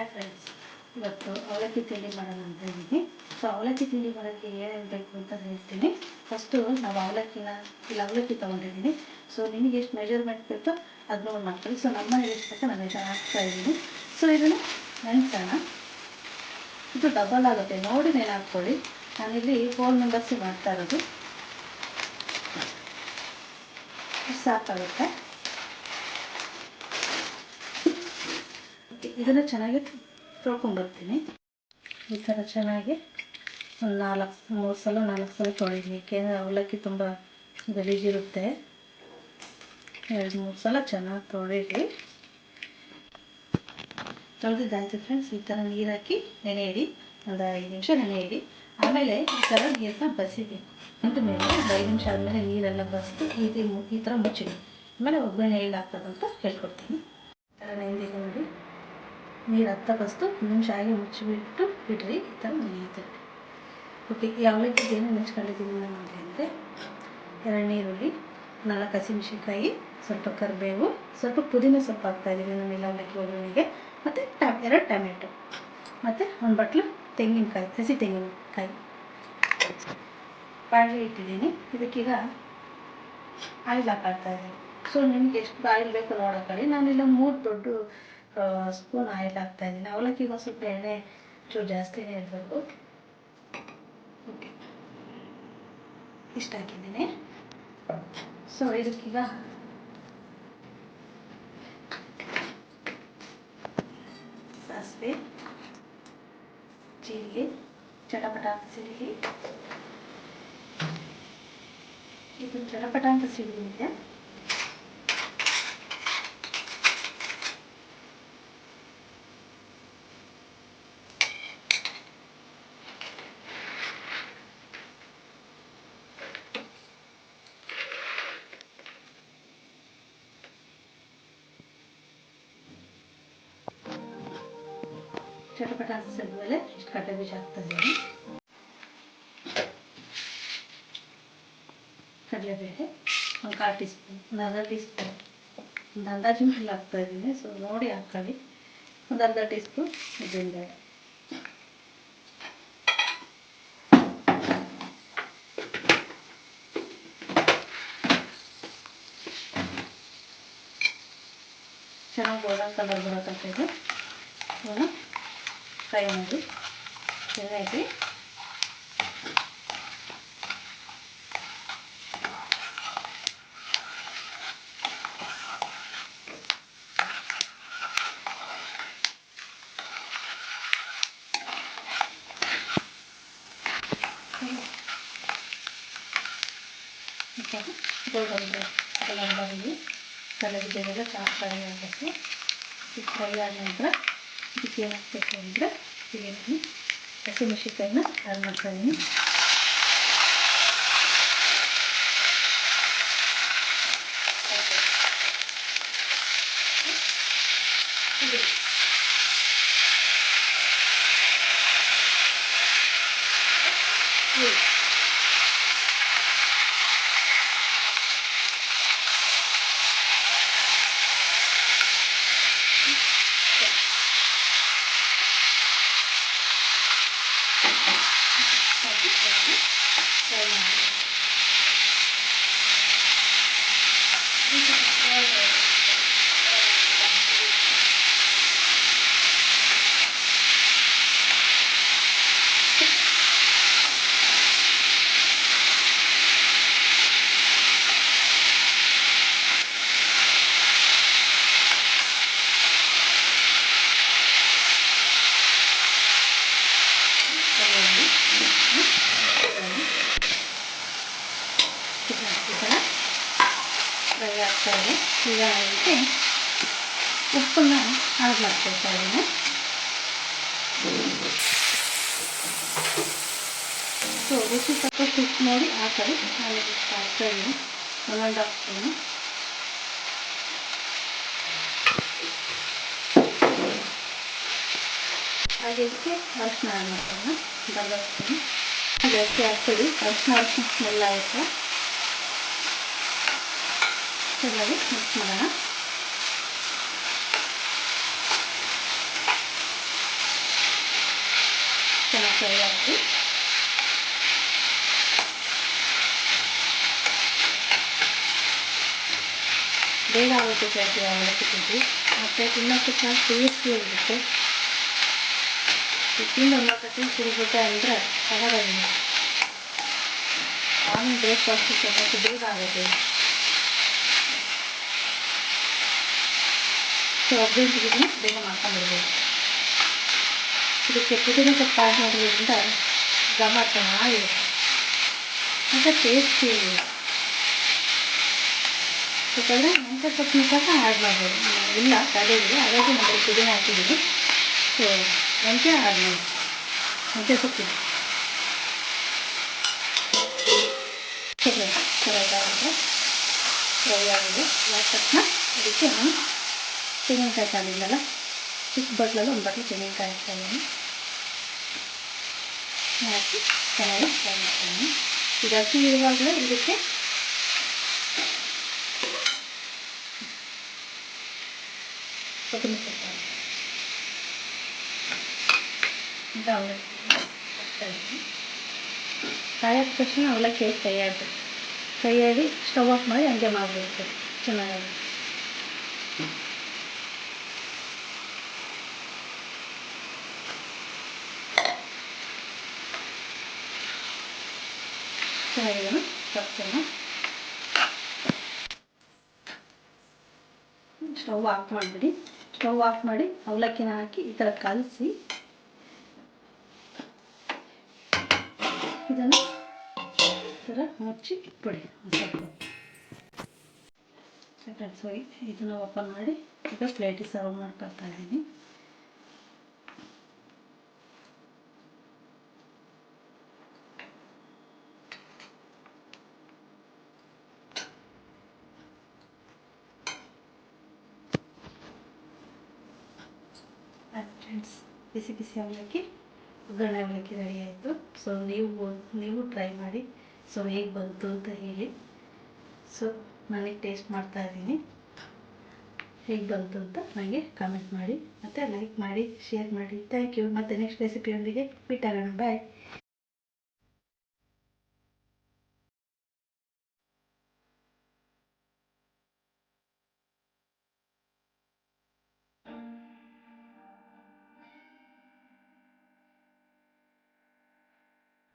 Hi friends ಇವತ್ತು ಅವಲಕ್ಕಿ ತಿಂಡಿ ಮಾಡೋಣ ಅಂತ ಇದ್ದೀನಿ ಸೊ ಅವಲಕ್ಕಿ ತಿಂಡಿ ಮಾಡೋಕ್ಕೆ ಏನೇನು ಬೇಕು ಅಂತ ಹೇಳ್ತೀನಿ. ಫಸ್ಟು ನಾವು ಅವಲಕ್ಕಿನ, ಇಲ್ಲ ಅವಲಕ್ಕಿ ತೊಗೊಂಡಿದ್ದೀನಿ. ಸೊ ನಿಮಗೆ ಎಷ್ಟು ಮೆಜರ್ಮೆಂಟ್ ಬೇಕೋ ಅದನ್ನ ನೋಡಿ ಮಾಡ್ಕೊಳ್ಳಿ ಸೊ ನಮ್ಮ ಮನೇಲಿ ಎಷ್ಟು ನಾನು ಇದನ್ನು ಹಾಕ್ತಾ ಇದ್ದೀನಿ. ಸೊ ಇದನ್ನು ನೆನೆಸೋಣ. ಇದು ಡಬಲ್ ಆಗುತ್ತೆ. ನೋಡಿ ನೆನೆ ಹಾಕ್ಕೊಳ್ಳಿ. ನಾನಿಲ್ಲಿ ಫೋರ್ ಮೆಂಬರ್ಸಿಗೆ ಮಾಡ್ತಾ ಇರೋದು. ಸಾಕಾಗುತ್ತೆ. ಇದನ್ನು ಚೆನ್ನಾಗಿ ತೊಳ್ಕೊಂಬರ್ತೀನಿ ಈ ಥರ ಚೆನ್ನಾಗಿ ಒಂದು ನಾಲ್ಕು, ಮೂರು ಸಲ ನಾಲ್ಕು ಸಲ ತೊಳಿತೀನಿ ಏಕೆಂದರೆ ಅವಲಕ್ಕಿ ತುಂಬ ಗಲೀಜಿರುತ್ತೆ ಎರಡು, ಮೂರು ಸಲ ಚೆನ್ನಾಗಿ ತೊಳಿರಿ. ತೊಳೆದಿದ್ದಾಯ್ತು ಫ್ರೆಂಡ್ಸ್ ಈ ಥರ ನೀರು ಹಾಕಿ ನೆನೆ ಇಡಿ. ಒಂದು ಐದು ನಿಮಿಷ ನೆನೆ ಇಡಿ. ಆಮೇಲೆ ಈ ಥರ ನೀರನ್ನ ಬಸಿಬೇಕು ಅಂದ ಮೇಲೆ ಒಂದು ಐದು ನಿಮಿಷ ಆದಮೇಲೆ ನೀರೆಲ್ಲ ಬಸಿದು ಈ ಥರ ಮುಚ್ಚಿಡಿ ಆಮೇಲೆ ಒಗ್ಗರಣೆ ಹೇಗೆ ಹಾಕೋದಂತ ಹೇಳ್ಕೊಡ್ತೀನಿ. ಈ ಥರ ನೆಂದಿದೆ ನೋಡಿ. ನೀರು ಹತ್ತ ಕಸ್ತು ಹಾಗೆ ಮುಚ್ಚಿಬಿಟ್ಟು ಇಡ್ರಿ, ಈ ಥರ ನೆನೆಯುತ್ತೆ ಓಕೆ ಈ ಅವಲಕ್ಕಿಗೆ ಏನು ನೆಚ್ಕೊಂಡಿದ್ದೀನಿ ನಾನು ಅಂದರೆ ಎರಡು ನೀರುಳ್ಳಿ ನಾಲ್ಕು ಹಸಿಮೆಣಸಿನ್ಕಾಯಿ, ಸ್ವಲ್ಪ ಕರಿಬೇವು, ಸ್ವಲ್ಪ ಪುದೀನ ಸೊಪ್ಪು ಹಾಕ್ತಾಯಿದ್ದೀನಿ ನಾನು ಇಲ್ಲ ಅವಲಕ್ಕಿ ಒಗ್ಗರಣೆಗೆ. ಮತ್ತು ಟ್ಯಾ ಎರಡು ಟೊಮೆಟೊ, ಮತ್ತು ಒಂದು ಬಟ್ಲು ತೆಂಗಿನಕಾಯಿ, ಹಸಿ ತೆಂಗಿನಕಾಯಿ. ಬಾಣಲೆ ಇಟ್ಟಿದ್ದೀನಿ. ಇದಕ್ಕೀಗ ಆಯಿಲ್ ಹಾಕಾಡ್ತಾ ಇದ್ದೀನಿ. ಸೊ ನಿಮ್ಗೆ ಎಷ್ಟು ಆಯಿಲ್ ಬೇಕೋ ನೋಡೋಕ್ಕಾಗಿ ನಾನಿಲ್ಲ ಮೂರು ದೊಡ್ಡ ಸ್ಪೂನ್ ಆಯಿಲ್ ಹಾಕ್ತಾ ಇದ್ದೀನಿ ಅವಲಕ್ಕಿಗೆ ಒಂದು ಸ್ವಲ್ಪ ಎಣ್ಣೆ ಚೂರು ಜಾಸ್ತಿನೇ ಇರಬೇಕು ಓಕೆ ಇಷ್ಟು ಹಾಕಿದ್ದೀನಿ ಸೊ ಇದಕ್ಕೀಗ ಸಾಸಿವೆ ಜೀರಿಗೆ ಚಟಪಟ ಅಂತ ಸಿಡಿಲಿ ಇದು ಚಟಪಟ ಅಂತ ಸಿಡಿಲಿದೆ ಚಟಪಟ ಅಂತ ಸಿಡಿದ್ಮೇಲೆ ಇಷ್ಟು ಕಡಲೆ ಬೀಜ ಹಾಕ್ತಾ ಇದ್ದೀನಿ ಕಡಲೆಬೇಳೆ ಒಂದು ಕಾಲು ಟೀ ಸ್ಪೂನ್ ಒಂದು ಅರ್ಧ ಟೀ ಸ್ಪೂನ್ ಒಂದು ಅಂದಾಜು ಮೇಲೆ ಹಾಕ್ತಾ ಇದ್ದೀನಿ ಸೊ ನೋಡಿ ಹಾಕ್ಕೊಳ್ಳಿ ಒಂದು ಅರ್ಧ ಟೀ ಸ್ಪೂನ್ ಉದ್ದಿನಬೇಳೆ ಚೆನ್ನಾಗಿ ಗೋಲ್ಡನ್ ಕಲರ್ ಬರೋತಂಕ ಇವನ್ನ ಫ್ರೈ ఫ్రై అనేది చిన్నైతే కలర్ దగ్గర చాలా ఫ్రై అయ్యేసి ఫ్రై అయిన ಇದು ಫ್ರೈ ಆದ ನಂತರ ಇದಕ್ಕೆ ಏನು ಹಾಕಬೇಕು ಅಂದರೆ ಈಗ ಹಸಿಮೆಣಸಿನ್ಕಾಯಿನ ಆ್ಯಡ್ ಮಾಡ್ತಾ ಇದ್ದೀನಿ ಇದು ಇದು ಈ ಥರ ಫ್ರೈ ಆಗ್ತಾ ಇದೆ ಈಗ ಇದಕ್ಕೆ ಉಪ್ಪನ್ನು ಆಡ್ ಮಾಡ್ಕೊಳ್ತಾ ಇದ್ದೀನಿ. ಸೊ ರುಚಿ ತಕ್ಕಷ್ಟು ಉಪ್ಪು ನೋಡಿ ಹಾಕಿ ಇದಕ್ಕೆ ಹಾಕ್ತಾ ಇದ್ದೀನಿ ಒನ್ ಆ್ಯಂಡ್ ಹಾಫ್ ಸ್ಪೂನು. ಹಾಗೆ ಇದಕ್ಕೆ ಅರಿಶಿನ ಆ್ಯಡ್ ಮಾಡ್ಕೊಳ್ಳೋಣ ಅರ್ಧ ಸ್ಪೂನು ಜಾಸ್ತಿ ಹಾಕ್ತೀವಿ ಅರಿಶಿನ ಅರಿಶಿನ ಸ್ಮೆಲ್ ಆಗುತ್ತೆ. ಚೆನ್ನಾಗಿ ಮಿಕ್ಸ್ ಮಾಡೋಣ ಫ್ರೈ ಹಾಕಿ ಬೇಗ ಆಗುತ್ತೆ ಫ್ರೆಂಡ್ಸ್ ಅವಲಕ್ಕಿ ತಿಂಡಿ ಮತ್ತು ತಿನ್ನೋಕ್ಕೆ ಚೆನ್ನಾಗಿ ಟೇಸ್ಟಿಯಾಗಿರುತ್ತೆ ತಿಂದು ಒಂದು ಕಟ್ಟಿ ತಿರುಗುತ್ತೆ ಅಂದರೆ ತಗೋದಿಲ್ಲ ಆಮೇಲೆ ಬ್ರೇಕ್ಫಾಸ್ಟ್ ಸ್ವಲ್ಪ ಬೇಗ ಆಗುತ್ತೆ ಸೊ ಅರ್ಜೆಂಟಿಗೆ ಬೇಗ ಮಾಡ್ಕೊಂಡ್ಬಿಡ್ಬೋದು ಇದಕ್ಕೆ ಪುದೀನ ಸೊಪ್ಪು ಆ್ಯಡ್ ಮಾಡೋದ್ರಿಂದ ಘಮ ಚೆನ್ನಾಗಿದೆ ಮತ್ತು ಟೇಸ್ಟಿ ಯಾಕಂದರೆ ಮೆಂತ್ಯ ಸೊಪ್ಪನ್ನು ಸಹ ಆ್ಯಡ್ ಮಾಡ್ಬೋದು ಇಲ್ಲ ತಡೆಯಿಲ್ಲ ಹಾಗಾಗಿ ನಾನು ಪುದೀನ ಹಾಕಿದ್ದೀನಿ ಸೊ ಮೆಂತ್ಯ ಆ್ಯಡ್ ಮಾಡಿ ಮೆಂತ್ಯ ಸೊಪ್ಪಿದೆ ಚೆನ್ನಾಗಾಗಿದೆ ಫ್ರೈ ಆಗಿದೆ ಆದ ತಕ್ಷಣ ಅದಕ್ಕೆ ನಾನು ತೆಂಗಿನಕಾಯಿ ತಂದಿದ್ದಲ್ಲ ಚಿಕ್ಕ ಬಟ್ಲಲ್ಲಿ ಒಂದು ಬಟ್ಲು ತೆಂಗಿನಕಾಯಿ ಹಾಕ್ತಾಯಿದ್ದೀನಿ ಹಾಕಿ ಚೆನ್ನಾಗಿ ಫ್ರೈ ಮಾಡ್ತೀನಿ ಈಗ ಹಸಿ ಇರುವಾಗಲೇ ಇದಕ್ಕೆ ಕೊತ್ತಂಬರಿ ಸೊಪ್ಪು ಈಗ ಅವಲಕ್ಕಿ ಹಾಕ್ತಾಯಿದ್ದೀನಿ ಕಾಯಿ ಹಾಕಿದ ತಕ್ಷಣ ಅವಲಕ್ಕಿ ಕೈ ಆಡಬೇಕು ಕೈ ಆಡಿ ಸ್ಟವ್ ಆಫ್ ಮಾಡಿ ಹಂಗೆ ಮಾಡಬೇಕು ಚೆನ್ನಾಗಿ ಚೆನ್ನಾಗಿದೆ ಸೊಪ್ಪನ್ನು ಸ್ಟವ್ ಆಫ್ ಮಾಡಿಬಿಡಿ. ಸ್ಟವ್ ಆಫ್ ಮಾಡಿ ಅವಲಕ್ಕಿನ ಹಾಕಿ ಈ ಥರ ಕಲಸಿ. ಇದನ್ನು ಈ ಥರ ಮುಚ್ಚಿ ಇಟ್ಬಿಡಿ ಸ್ವಲ್ಪ. ಇದನ್ನು ಓಪನ್ ಮಾಡಿ ಈಗ ಪ್ಲೇಟಿಗೆ ಸರ್ವ್ ಮಾಡ್ಕೊಳ್ತಾ ಇದ್ದೀನಿ. ಫ್ರೆಂಡ್ಸ್ ಬಿಸಿ ಬಿಸಿ ಅವಲಕ್ಕಿ ಒಗ್ಗರಣೆ ಅವಲಕ್ಕಿ ರೆಡಿ ಆಯಿತು. ಸೊ ನೀವು ನೀವು ಟ್ರೈ ಮಾಡಿ. ಸೊ ಹೇಗೆ ಬಂತು ಅಂತ ಹೇಳಿ. ಸೊ ನನಗೆ ಟೇಸ್ಟ್ ಮಾಡ್ತಾ ಇದ್ದೀನಿ. ಹೇಗೆ ಬಂತು ಅಂತ ನನಗೆ ಕಾಮೆಂಟ್ ಮಾಡಿ. ಮತ್ತು ಲೈಕ್ ಮಾಡಿ ಶೇರ್ ಮಾಡಿ. ಥ್ಯಾಂಕ್ ಯು ಮತ್ತು ನೆಕ್ಸ್ಟ್ ರೆಸಿಪಿಯೊಂದಿಗೆ ಬಿಟ್ಟಾಗೋಣ ಬಾಯ್